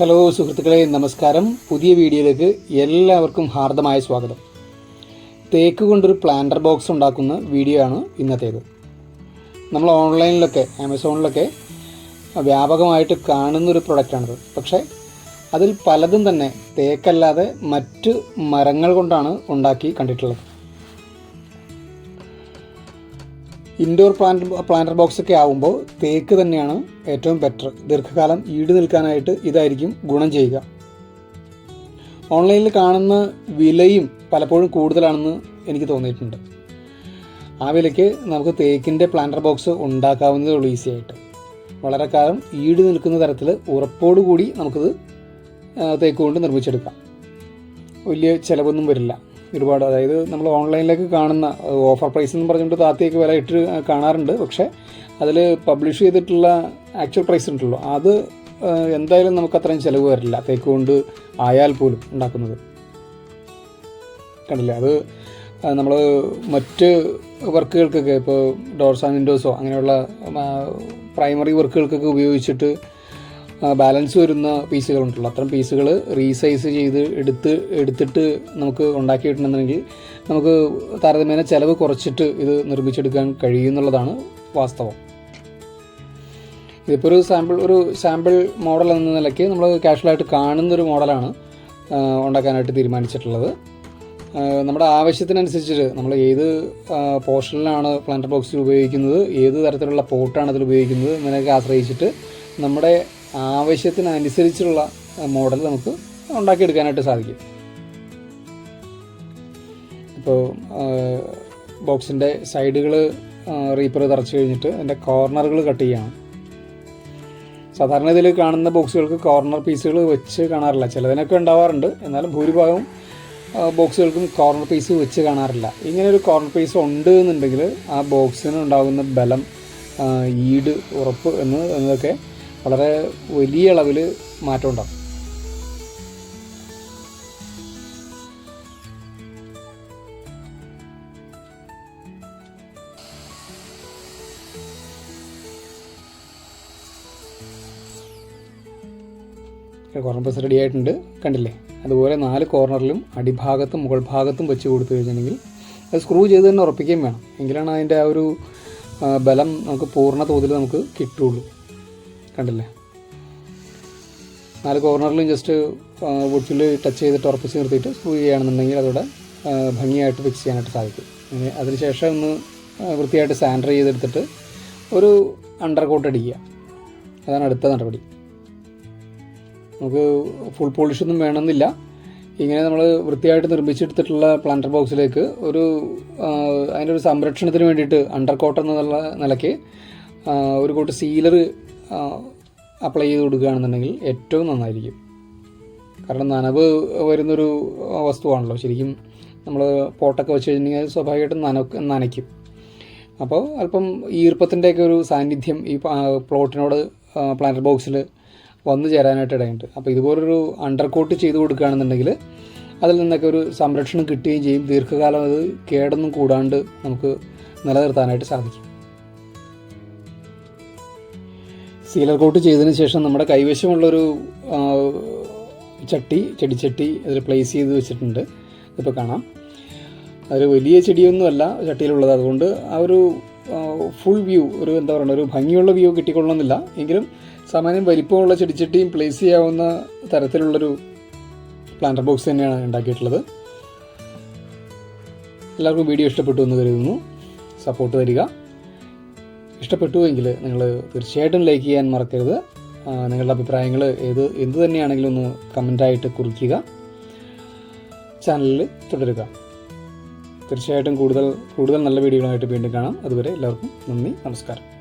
Hello സുഹൃത്തുക്കളെ നമസ്കാരം. പുതിയ വീഡിയോയിലേക്ക് എല്ലാവർക്കും ഹാർദമായ സ്വാഗതം. തേക്ക് കൊണ്ടൊരു പ്ലാന്റർ ബോക്സ് ഉണ്ടാക്കുന്ന വീഡിയോ ആണ് ഇന്നത്തേത്. നമ്മൾ ഓൺലൈനിലൊക്കെ ആമസോണിലൊക്കെ വ്യാപകമായിട്ട് കാണുന്നൊരു പ്രൊഡക്റ്റാണിത് പക്ഷേ അതിൽ പലതും തന്നെ തേക്കല്ലാതെ മറ്റ് മരങ്ങൾ കൊണ്ടാണ് ഉണ്ടാക്കി കണ്ടിട്ടുള്ളത്. ഇൻഡോർ പ്ലാന്റ് പ്ലാന്റർ ബോക്സ് ഒക്കെ ആവുമ്പോൾ തേക്ക് തന്നെയാണ് ഏറ്റവും ബെറ്റർ ദീർഘകാലം ഈട് നിൽക്കാനായിട്ട് ഇതായിരിക്കും ഗുണം ചെയ്യുക. ഓൺലൈനിൽ കാണുന്ന വിലയും പലപ്പോഴും കൂടുതലാണെന്ന് എനിക്ക് തോന്നിയിട്ടുണ്ട്. ആ വിലയ്ക്ക് നമുക്ക് തേക്കിന്റെ പ്ലാന്റർ ബോക്സ് ഉണ്ടാക്കാവുന്നതേ ഉള്ളൂ ഈസി ആയിട്ട്. വളരെ കാലം ഈട് നിൽക്കുന്ന തരത്തിൽ ഉറപ്പോടുകൂടി നമുക്കിത് തേക്ക് കൊണ്ട് നിർമ്മിച്ചെടുക്കാം. വലിയ ചിലവൊന്നും വരില്ല. ഒരുപാട് അതായത് നമ്മൾ ഓൺലൈനിലേക്ക് കാണുന്ന ഓഫർ പ്രൈസ് എന്ന് പറഞ്ഞുകൊണ്ട് താത്തിയൊക്കെ വില ഇട്ട് കാണാറുണ്ട്. പക്ഷേ അതിൽ പബ്ലിഷ് ചെയ്തിട്ടുള്ള ആക്ച്വൽ പ്രൈസ് ഉണ്ടല്ലോ. അത് എന്തായാലും നമുക്ക് അത്രയും ചിലവ് വരില്ല. തേക്ക് കൊണ്ട് ആയാൽ പോലും ഉണ്ടാക്കുന്നത്. കണ്ടില്ലേ? അത് നമ്മൾ മറ്റ് വർക്കുകൾക്കൊക്കെ ഇപ്പോൾ ഡോർസ് ആൻഡ് വിൻഡോസോ അങ്ങനെയുള്ള പ്രൈമറി വർക്കുകൾക്കൊക്കെ ഉപയോഗിച്ചിട്ട് ബാലൻസ് വരുന്ന പീസുകളുണ്ടല്ലോ അത്തരം പീസുകൾ റീസൈസ് ചെയ്ത് എടുത്ത് എടുത്തിട്ട് നമുക്ക് ഉണ്ടാക്കിയിട്ടുണ്ടെന്നുണ്ടെങ്കിൽ നമുക്ക് താരതമ്യേന ചിലവ് കുറച്ചിട്ട് ഇത് നിർമ്മിച്ചെടുക്കാൻ കഴിയുമെന്നുള്ളതാണ് വാസ്തവം. ഇതിപ്പോൾ ഒരു സാമ്പിൾ ഒരു സാമ്പിൾ മോഡൽ എന്ന നിലയ്ക്ക് നമ്മൾ കാഷ്വലായിട്ട് കാണുന്നൊരു മോഡലാണ് ഉണ്ടാക്കാനായിട്ട് തീരുമാനിച്ചിട്ടുള്ളത്. നമ്മുടെ ആവശ്യത്തിനനുസരിച്ചിട്ട് നമ്മൾ ഏത് പോർഷനിലാണ് പ്ലാന്റർ ബോക്സിൽ ഉപയോഗിക്കുന്നത് ഏത് തരത്തിലുള്ള പോട്ടാണ് അതിൽ ഉപയോഗിക്കുന്നത് എന്നതിനൊക്കെ ആശ്രയിച്ചിട്ട് നമ്മുടെ ആവശ്യത്തിനനുസരിച്ചുള്ള മോഡൽ നമുക്ക് ഉണ്ടാക്കിയെടുക്കാനായിട്ട് സാധിക്കും. ഇപ്പോൾ ബോക്സിന്റെ സൈഡുകൾ റീപ്പർ തറച്ച് കഴിഞ്ഞിട്ട് അതിന്റെ കോർണറുകൾ കട്ട് ചെയ്യണം. സാധാരണ ഇതിൽ കാണുന്ന ബോക്സുകൾക്ക് കോർണർ പീസുകൾ വെച്ച് കാണാറില്ല. ചിലതിനൊക്കെ ഉണ്ടാവാറുണ്ട്. എന്നാലും ഭൂരിഭാഗം ബോക്സുകൾക്കും കോർണർ പീസ് വെച്ച് കാണാറില്ല. ഇങ്ങനെ ഒരു കോർണർ പീസ് ഉണ്ട് എന്നുണ്ടെങ്കിൽ ആ ബോക്സിന് ഉണ്ടാകുന്ന ബലം ഈട് ഉറപ്പ് എന്ന് എന്നതൊക്കെ വളരെ വലിയ അളവിൽ മാറ്റം ഉണ്ടാകും കോർണർ റെഡി ആയിട്ടുണ്ട്. കണ്ടില്ലേ? അതുപോലെ നാല് കോർണറിലും അടിഭാഗത്തും മുകൾ ഭാഗത്തും വെച്ച് കൊടുത്തു കഴിഞ്ഞിട്ടുണ്ടെങ്കിൽ അത് സ്ക്രൂ ചെയ്ത് തന്നെ ഉറപ്പിക്കുകയും വേണം. എങ്കിലാണ് അതിന്റെ ആ ഒരു ബലം നമുക്ക് പൂർണ തോതിൽ നമുക്ക് കിട്ടുള്ളൂ. കണ്ടില്ലേ? നാല് കോർണറിലും ജസ്റ്റ് വുഡിൽ ടച്ച് ചെയ്തിട്ട് ഉറപ്പിച്ച് നിർത്തിയിട്ട് സ്ക്രൂ ചെയ്യുകയാണെന്നുണ്ടെങ്കിൽ അതോടെ ഭംഗിയായിട്ട് ഫിക്സ് ചെയ്യാനായിട്ട് സാധിക്കും. ഇനി അതിനുശേഷം ഒന്ന് വൃത്തിയായിട്ട് സാൻഡർ ചെയ്തെടുത്തിട്ട് ഒരു അണ്ടർ കോട്ട് അടിക്കുക. അതാണ് അടുത്ത നടപടി. നമുക്ക് ഫുൾ പോളിഷൊന്നും വേണമെന്നില്ല. ഇങ്ങനെ നമ്മൾ വൃത്തിയായിട്ട് നിർമ്മിച്ചെടുത്തിട്ടുള്ള പ്ലാന്റർ ബോക്സിലേക്ക് ഒരു അതിന്റെ ഒരു സംരക്ഷണത്തിന് വേണ്ടിയിട്ട് അണ്ടർ കോട്ട് എന്നുള്ള നിലയ്ക്ക് ഒരു കൂട്ട് സീലർ അപ്ലൈ ചെയ്ത് കൊടുക്കുകയാണെന്നുണ്ടെങ്കിൽ ഏറ്റവും നന്നായിരിക്കും. കാരണം നനവ് വരുന്നൊരു വസ്തുവാണല്ലോ. ശരിക്കും നമ്മൾ പോട്ടൊക്കെ വെച്ച് കഴിഞ്ഞാൽ സ്വാഭാവികമായിട്ടും നനക്ക് നനയ്ക്കും. അപ്പോൾ അല്പം ഈർപ്പത്തിന്റെയൊക്കെ ഒരു സാന്നിധ്യം ഈ പ്ലോട്ടിനോട് പ്ലാനറ്റ് ബോക്സിൽ വന്നു ചേരാനായിട്ട് ഇടയുണ്ട്. അപ്പോൾ ഇതുപോലൊരു അണ്ടർ കോട്ട് ചെയ്ത് കൊടുക്കുകയാണെന്നുണ്ടെങ്കിൽ അതിൽ നിന്നൊക്കെ ഒരു സംരക്ഷണം കിട്ടുകയും ചെയ്യും. ദീർഘകാലം അത് കേടൊന്നും കൂടാണ്ട് നമുക്ക് നിലനിർത്താനായിട്ട് സാധിക്കും. സീലർ കോട്ട് ചെയ്തതിന് ശേഷം നമ്മുടെ കൈവശമുള്ളൊരു ചട്ടി ചെടിച്ചട്ടി അതിൽ പ്ലേസ് ചെയ്ത് വെച്ചിട്ടുണ്ട്. ഇപ്പോൾ കാണാം. അതൊരു വലിയ ചെടിയൊന്നുമല്ല ചട്ടിയിലുള്ളത്. അതുകൊണ്ട് ആ ഒരു ഫുൾ വ്യൂ ഒരു എന്താ പറയുക ഒരു ഭംഗിയുള്ള വ്യൂ കിട്ടിക്കൊള്ളണമെന്നില്ല. എങ്കിലും സാമാന്യം വലിപ്പമുള്ള ചെടിച്ചട്ടിയും പ്ലേസ് ചെയ്യാവുന്ന തരത്തിലുള്ളൊരു പ്ലാന്റർ ബോക്സ് തന്നെയാണ് ഉണ്ടാക്കിയിട്ടുള്ളത്. എല്ലാവർക്കും വീഡിയോ ഇഷ്ടപ്പെട്ടു എന്ന് കരുതുന്നു. സപ്പോർട്ട് തരിക. ഇഷ്ടപ്പെട്ടുവെങ്കിൽ നിങ്ങൾ തീർച്ചയായിട്ടും ലൈക്ക് ചെയ്യാൻ മറക്കരുത്. നിങ്ങളുടെ അഭിപ്രായങ്ങൾ ഏത് എന്ത് തന്നെയാണെങ്കിലും ഒന്ന് കമന്റായിട്ട് കുറിക്കുക. ചാനലിൽ തുടരുക. തീർച്ചയായിട്ടും കൂടുതൽ കൂടുതൽ നല്ല വീഡിയോകളായിട്ട് വീണ്ടും കാണാം. അതുവരെ എല്ലാവർക്കും നന്ദി നമസ്കാരം.